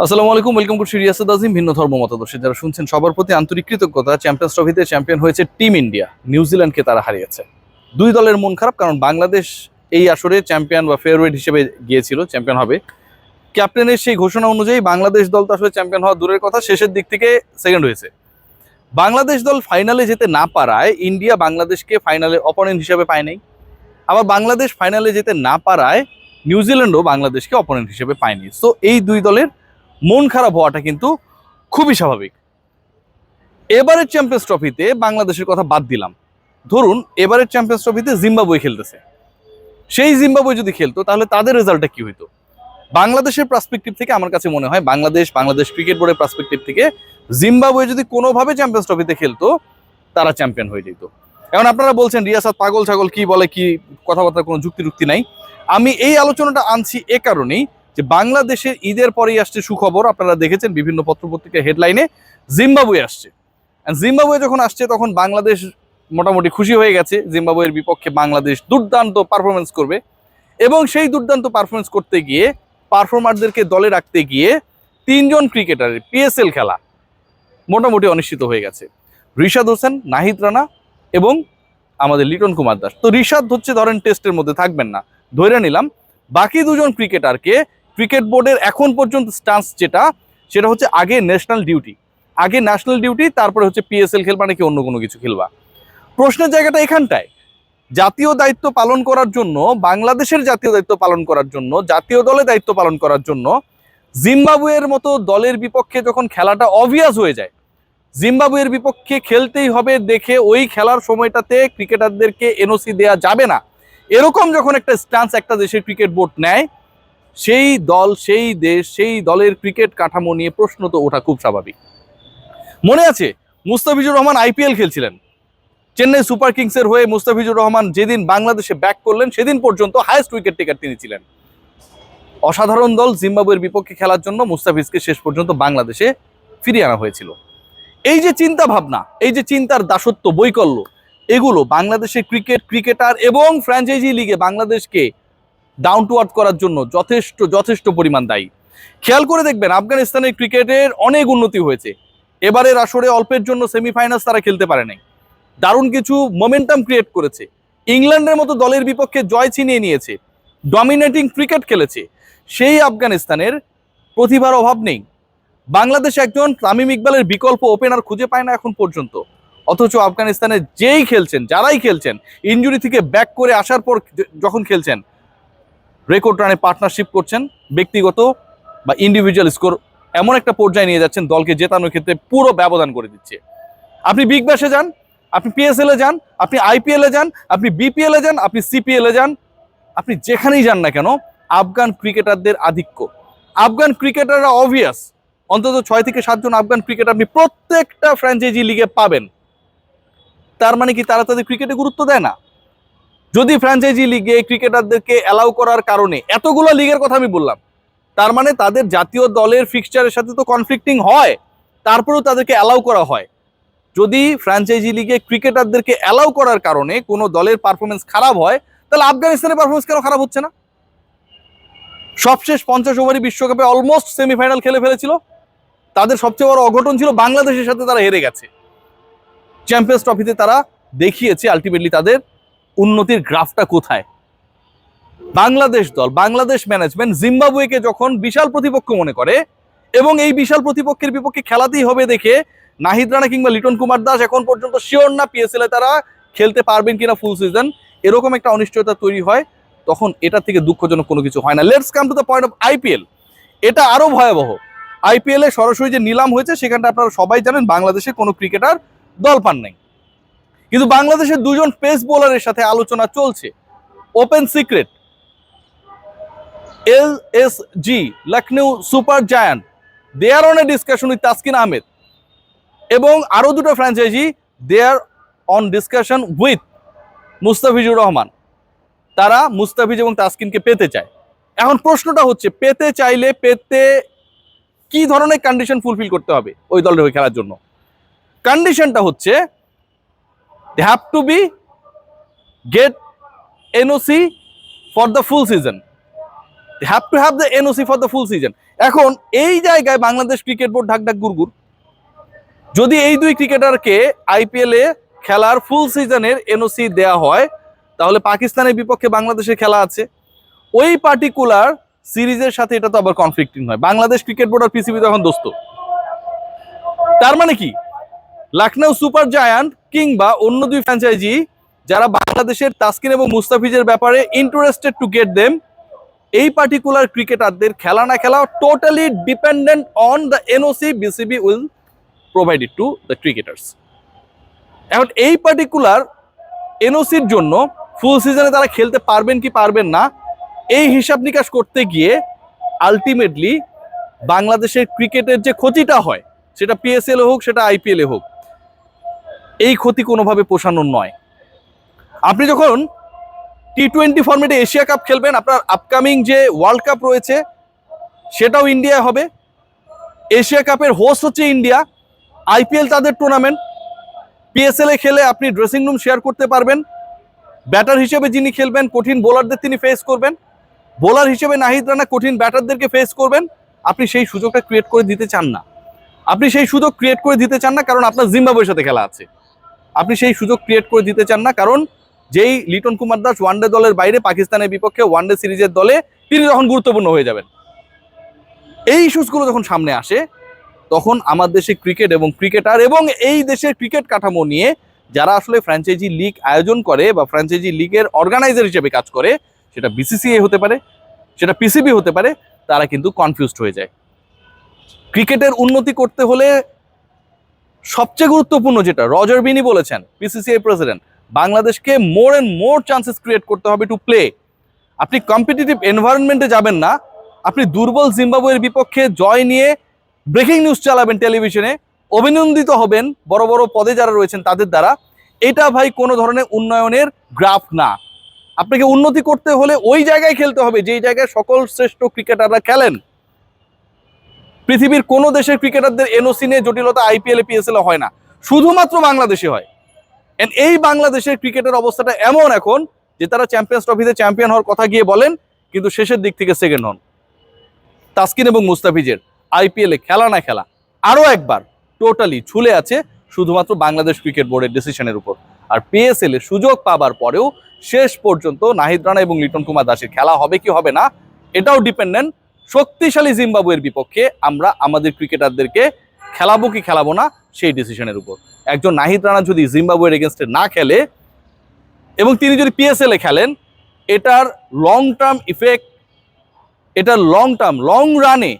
আসসালামু আলাইকুম welcome to সিরিয়াসেদ আজিম ভিন্ন ধর্ম মতাদর্শী। যারা শুনছেন, সবার প্রতি আন্তরিক কৃতজ্ঞতা চ্যাম্পিয়ন্স ট্রফিতে চ্যাম্পিয়ন হয়েছে টিম ইন্ডিয়া নিউজিল্যান্ডকে তারা হারিয়েছে। দুই দলের মন খারাপ, কারণ বাংলাদেশ এই আসরে চ্যাম্পিয়ন বা ফেভারিট হিসেবে গিয়েছিল চ্যাম্পিয়ন হবে। ক্যাপ্টেনের সেই ঘোষণা অনুযায়ী বাংলাদেশ দল তো আসলে চ্যাম্পিয়ন হওয়া দূরের কথা, শেষের দিক থেকে সেকেন্ড হয়েছে। বাংলাদেশ দল ফাইনালে যেতে না পারায় ইন্ডিয়া বাংলাদেশকে ফাইনালে অপোনেন্ট হিসেবে পায় নাই। আবার বাংলাদেশ ফাইনালে যেতে না পারায় নিউজিল্যান্ডও বাংলাদেশকে অপোনেন্ট হিসেবে পায়নি। সো এই দুই দলের মন খারাপ হওয়াটা কিন্তু খুবই স্বাভাবিক। এবারের চ্যাম্পিয়ন্স ট্রফিতে বাংলাদেশের কথা বাদ দিলাম। ধরুন, এবারের চ্যাম্পিয়ন্স ট্রফিতে জিম্বাবুয়ে খেলতেছে। সেই জিম্বাবুয়ে যদি খেলতো, তাহলে তাদের রেজাল্টটা কি হইতো? বাংলাদেশের পার্সপেক্টিভ থেকে আমার কাছে মনে হয় বাংলাদেশ বাংলাদেশ ক্রিকেট বোর্ডের পার্সপেক্টিভ থেকে জিম্বাবুয়ে যদি কোনোভাবে চ্যাম্পিয়ন্স ট্রফিতে খেলতো, তারা চ্যাম্পিয়ন হয়ে যেত। এখন আপনারা বলছেন, রিয়াসাত পাগল ছাগল কি বলে, কি কথাবার্তা কোনো যুক্তি যুক্তি নাই। আমি এই আলোচনাটা আনছি এ কারণেই যে বাংলাদেশের ঈদের পরেই আসছে সুখবর, আপনারা দেখেছেন বিভিন্ন পত্রপত্রিকার হেডলাইনে, জিম্বাবুয়ে আসছে। জিম্বাবুয়ে যখন আসছে, তখন বাংলাদেশ মোটামুটি খুশি হয়ে গেছে। জিম্বাবুয়ের বিপক্ষে বাংলাদেশ দুর্দান্ত পারফরমেন্স করবে। এবং সেই দুর্দান্ত পারফরমেন্স করতে গিয়ে পারফর্মারদেরকে দলে রাখতে গিয়ে, তিনজন ক্রিকেটারের পিএসএল খেলা মোটামুটি অনিশ্চিত হয়ে গেছে। রিশাদ হোসেন, নাহিদ রানা এবং আমাদের লিটন কুমার দাস তো রিশাদ হচ্ছে ধরেন টেস্টের মধ্যে থাকবেন না, ধরে নিলাম, বাকি দুজন ক্রিকেটারকে ক্রিকেট বোর্ডের এখন পর্যন্ত স্টান্স যেটা, সেটা হচ্ছে আগে ন্যাশনাল ডিউটি আগে ন্যাশনাল ডিউটি তারপরে হচ্ছে পিএসএল খেলবা নাকি অন্য কোনো কিছু খেলবা। প্রশ্নের জায়গাটা এখানটায়। জাতীয় দায়িত্ব পালন করার জন্য, বাংলাদেশের জাতীয় দায়িত্ব পালন করার জন্য, জাতীয় দলে দায়িত্ব পালন করার জন্য, জিম্বাবুয়ের মতো দলের বিপক্ষে যখন খেলাটা অবভিয়াস হয়ে যায়, জিম্বাবুয়ের বিপক্ষে খেলতেই হবে দেখে ওই খেলার সময়টাতে ক্রিকেটারদেরকে এনওসি দেয়া যাবে না। এরকম যখন একটা স্টান্স একটা দেশের ক্রিকেট বোর্ড নেয় সেই দল, সেই দেশ, সেই দলের ক্রিকেট কাঠামো নিয়ে প্রশ্ন তো ওঠা খুব স্বাভাবিক। মনে আছে, মুস্তাফিজুর রহমান আইপিএল খেলছিলেন। চেন্নাই সুপার কিংসের হয়ে মুস্তাফিজুর রহমান যেদিন বাংলাদেশে ব্যাক করলেন, সেদিন পর্যন্ত হায়েস্ট উইকেট টেকার তিনি ছিলেন। অসাধারণ দল জিম্বাবুয়ের বিপক্ষে খেলার জন্য মুস্তাফিজকে শেষ পর্যন্ত বাংলাদেশে ফিরিয়ে আনা হয়েছিল। এই যে চিন্তা ভাবনা, এই যে চিন্তার দাসত্ব, বৈকল্য, এগুলো বাংলাদেশের ক্রিকেট, ক্রিকেটার এবং ফ্র্যাঞ্চাইজি লিগে বাংলাদেশকে ডাউন টু আর্থ করার জন্য যথেষ্ট যথেষ্ট পরিমাণ দায়ী। খেয়াল করে দেখবেন, আফগানিস্তানের ক্রিকেটের অনেক উন্নতি হয়েছে। এবারের আসরে অল্পের জন্য সেমিফাইনালস তারা খেলতে পারে নাই। দারুণ কিছু মোমেন্টাম ক্রিয়েট করেছে। ইংল্যান্ডের মতো দলের বিপক্ষে জয় ছিনিয়ে নিয়েছে। ডমিনেটিং ক্রিকেট খেলেছে। সেই আফগানিস্তানের প্রতিভার অভাব নেই। বাংলাদেশ একজন তামিম ইকবালের বিকল্প ওপেনার খুঁজে পায় না এখন পর্যন্ত। অথচ আফগানিস্তানে যেই খেলছেন, যারাই খেলছেন ইনজুরি থেকে ব্যাক করে আসার পর যখন খেলছেন রেকর্ড রানে পার্টনারশিপ করছেন, ব্যক্তিগত বা ইন্ডিভিজুয়াল স্কোর এমন একটা পর্যায়ে নিয়ে যাচ্ছেন দলকে জেতানোর ক্ষেত্রে পুরো ব্যবধান করে দিচ্ছে। আপনি বিগ ব্যাশে যান, আপনি পিএসএল যান, আপনি আইপিএল যান, আপনি বিপিএল যান, আপনি সিপিএল যান, আপনি যেখানেই যান না কেন, আফগান ক্রিকেটারদের আধিক্য। আফগান ক্রিকেটাররা অবভিয়াস অন্তত ছয় থেকে সাতজন আফগান ক্রিকেট আপনি প্রত্যেকটা ফ্র্যাঞ্চাইজি লিগে পাবেন। তার মানে কি তারা তাদের ক্রিকেটে গুরুত্ব দেয় না? যদি ফ্র্যাঞ্চাইজি লিগে ক্রিকেটারদেরকে অ্যালাউ করার কারণে এতগুলো লিগের কথা আমি বললাম, তার মানে তাদের জাতীয় দলের ফিক্সচারের সাথে তো কনফ্লিক্টিং হয়, তারপরেও তাদেরকে অ্যালাউ করা হয়। যদি ফ্র্যাঞ্চাইজি লিগে ক্রিকেটারদেরকে অ্যালাউ করার কারণে কোনো দলের পারফরমেন্স খারাপ হয়, তাহলে আফগানিস্তানের পারফরমেন্স কেন খারাপ হচ্ছে না? সবশেষ পঞ্চাশ ওভারই বিশ্বকাপে অলমোস্ট সেমিফাইনাল খেলে ফেলেছিল। তাদের সবচেয়ে বড় অঘটন ছিল বাংলাদেশের সাথে তারা হেরে গেছে। চ্যাম্পিয়ন্স ট্রফিতে তারা দেখিয়েছে আলটিমেটলি তাদের উন্নতির গ্রাফটা কোথায়? বাংলাদেশ দল, বাংলাদেশ ম্যানেজমেন্ট জিম্বাবুয়েকে যখন বিশাল প্রতিপক্ষ মনে করে এবং এই বিশাল প্রতিপক্ষের বিপক্ষে খেলাতেই হবে দেখে নাহিদ রানা কিংবা লিটন কুমার দাস এখন পর্যন্ত শিওর না পিএসএল তারা খেলতে পারবেন কিনা ফুল সিজন এরকম একটা অনিশ্চয়তা তৈরি হয়, তখন এটা থেকে দুঃখজনক কোনো কিছু হয় না। Let's come to the point of IPL এটা আরও ভয়াবহ। আইপিএল সরাসরি যে নিলাম হয়েছে, সেখানটা আপনারা সবাই জানেন, বাংলাদেশে কোনো ক্রিকেটার দল পান নাই। কিন্তু বাংলাদেশের দুজন পেস বোলারের সাথে আলোচনা চলছে। Open secret L S G Lucknow super giant they are on a discussion with Taskin Ahmed এবং আরও দুটো franchise they are on discussion with Mustafizur Rahman. তারা মুস্তাফিজ এবং তাসকিনকে পেতে চায়। এখন প্রশ্নটা হচ্ছে, পেতে চাইলে পেতে কি ধরনের কন্ডিশন ফুলফিল করতে হবে ওই দলের হয়ে খেলার জন্য? কন্ডিশনটা হচ্ছে they have to be get NOC for the full season they have to have the NOC for the full season. এখন এই জায়গায় বাংলাদেশ ক্রিকেট বোর্ড ঢাক ঢাক গুরগুর যদি এই দুই ক্রিকেটারকে আইপিএল খেলার ফুল সিজনের এনওসি দেয়া হয়, তাহলে পাকিস্তানের বিপক্ষে বাংলাদেশের খেলা আছে। ওই পার্টিকুলার সিরিজের সাথে এটা তো আবার কনফ্লিক্টিং হয়। বাংলাদেশ ক্রিকেট বোর্ড আর পিসিবি তখন দোস্ত। তার মানে কি? লখনৌ সুপার জায়ান্ট কিংবা অন্য দুই ফ্র্যাঞ্চাইজি যারা বাংলাদেশের তাসকিন এবং মুস্তাফিজের ব্যাপারে ইন্টারেস্টেড টু গেট দেম এই পার্টিকুলার ক্রিকেটারদের খেলা না খেলা totally dependent on the NOC BCB will provided to the cricketers এখন এই পার্টিকুলার এনওসির জন্য ফুল সিজনে তারা খেলতে পারবেন কি পারবেন না, এই হিসাব নিকাশ করতে গিয়ে আলটিমেটলি বাংলাদেশের ক্রিকেটের যে ক্ষতিটা হয়, সেটা পিএসএল হোক, সেটা আইপিএল হোক এই ক্ষতি কোনোভাবে পোষানোর নয়। আপনি যখন টি টোয়েন্টি ফর্মেটে এশিয়া কাপ খেলবেন, আপনার আপকামিং যে ওয়ার্ল্ড কাপ রয়েছে, সেটাও ইন্ডিয়া হবে। এশিয়া কাপের হোস্ট হচ্ছে ইন্ডিয়া আইপিএল তাদের টুর্নামেন্ট পিএসএল খেলে আপনি ড্রেসিং রুম শেয়ার করতে পারবেন। ব্যাটার হিসেবে যিনি খেলবেন, কঠিন বোলারদের তিনি ফেস করবেন। বোলার হিসেবে নাহিদ রানা কঠিন ব্যাটারদেরকে ফেস করবেন। আপনি সেই সুযোগটা ক্রিয়েট করে দিতে চান না। আপনি সেই সুযোগ ক্রিয়েট করে দিতে চান না, কারণ আপনার জিম্বাবুয়ের সাথে খেলা আছে। আপনি সেই সুযোগ ক্রিয়েট করে দিতে চান না, কারণ যেই লিটন কুমার দাস ওয়ানডে দলের বাইরে পাকিস্তানের বিপক্ষে ওয়ানডে সিরিজের দলে তিনি যখন গুরুত্বপূর্ণ হয়ে যাবেন। এই ইস্যুসগুলো যখন সামনে আসে, তখন আমার দেশে ক্রিকেট এবং ক্রিকেটার এবং এই দেশের ক্রিকেট কাঠামো নিয়ে যারা আসলে ফ্র্যাঞ্চাইজি লিগ আয়োজন করে বা ফ্র্যাঞ্চাইজি লিগের অর্গানাইজার হিসেবে কাজ করে, সেটা বিসিসিআই হতে পারে, সেটা পিসিবি হতে পারে, তারা কিন্তু কনফিউজড হয়ে যায়। ক্রিকেটের উন্নতি করতে হলে সবচেয়ে গুরুত্বপূর্ণ যেটা রজার বিনি বলেছেন পিসিসিআই প্রেসিডেন্ট বাংলাদেশকে more and more chances create করতে হবে টু প্লে আপনি কম্পিটিটিভ এনভায়রনমেন্টে যাবেন না, আপনি দুর্বল জিম্বাবুয়ের বিপক্ষে জয় নিয়ে ব্রেকিং নিউজ চালাবেন টেলিভিশনে অভিনন্দিত হবেন বড় বড় পদে যারা রয়েছেন তাদের দ্বারা। এটা ভাই কোনো ধরনের উন্নয়নের গ্রাফ না। আপনাকে উন্নতি করতে হলে ওই জায়গায় খেলতে হবে, যেই জায়গায় সকল শ্রেষ্ঠ ক্রিকেটাররা খেলেন। পৃথিবীর কোনো দেশের ক্রিকেটারদের এনওসি নিয়ে জটিলতা আইপিএল এ পিএসএল হয় না। শুধুমাত্র বাংলাদেশে হয়। And এই বাংলাদেশের ক্রিকেটের অবস্থাটা এমন এখন যে তারা চ্যাম্পিয়ন্স ট্রফিতে চ্যাম্পিয়ন হওয়ার কথা গিয়ে বলেন, কিন্তু শেষের দিক থেকে সেকেন্ড হন। তাসকিন এবং মুস্তাফিজের আইপিএলে খেলা না খেলা, আরও একবার টোটালি ঝুলে আছে শুধুমাত্র বাংলাদেশ ক্রিকেট বোর্ডের ডিসিশনের উপর। আর পিএসএল এ সুযোগ পাবার পরেও শেষ পর্যন্ত নাহিদ রানা এবং লিটন কুমার দাসের খেলা হবে কি হবে না, এটাও ডিপেন্ডেন্ট শক্তিশালী জিম্বাবুয়ের বিপক্ষে আমরা আমাদের ক্রিকেটারদেরকে খেলাবো কি খেলাবো না, সেই ডিসিশনের উপর। একজন নাহিদ রানা যদি জিম্বাবুয়ের এগেনস্টে না খেলে এবং তিনি যদি পিএসএল খেলেন, এটার লং টার্ম ইফেক্ট এটার লং টার্ম লং রানে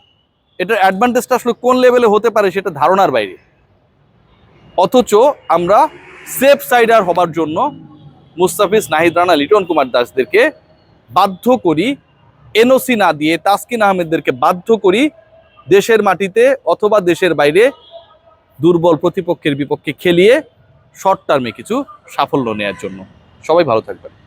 এটার অ্যাডভান্টেজটা আসলে কোন লেভেলে হতে পারে সেটা ধারণার বাইরে। অথচ আমরা সেফ সাইডার হবার জন্য মুস্তাফিজ, নাহিদ রানা, লিটন কুমার দাসদেরকে বাধ্য করি এনওসি না দিয়ে তাসকিন আহমেদদেরকে বাধ্য করি দেশের মাটিতে অথবা দেশের বাইরে দুর্বল প্রতিপক্ষের বিপক্ষে খেলিয়ে শর্ট টার্মে কিছু সাফল্য নেয়ার জন্য। সবাই ভালো থাকবেন।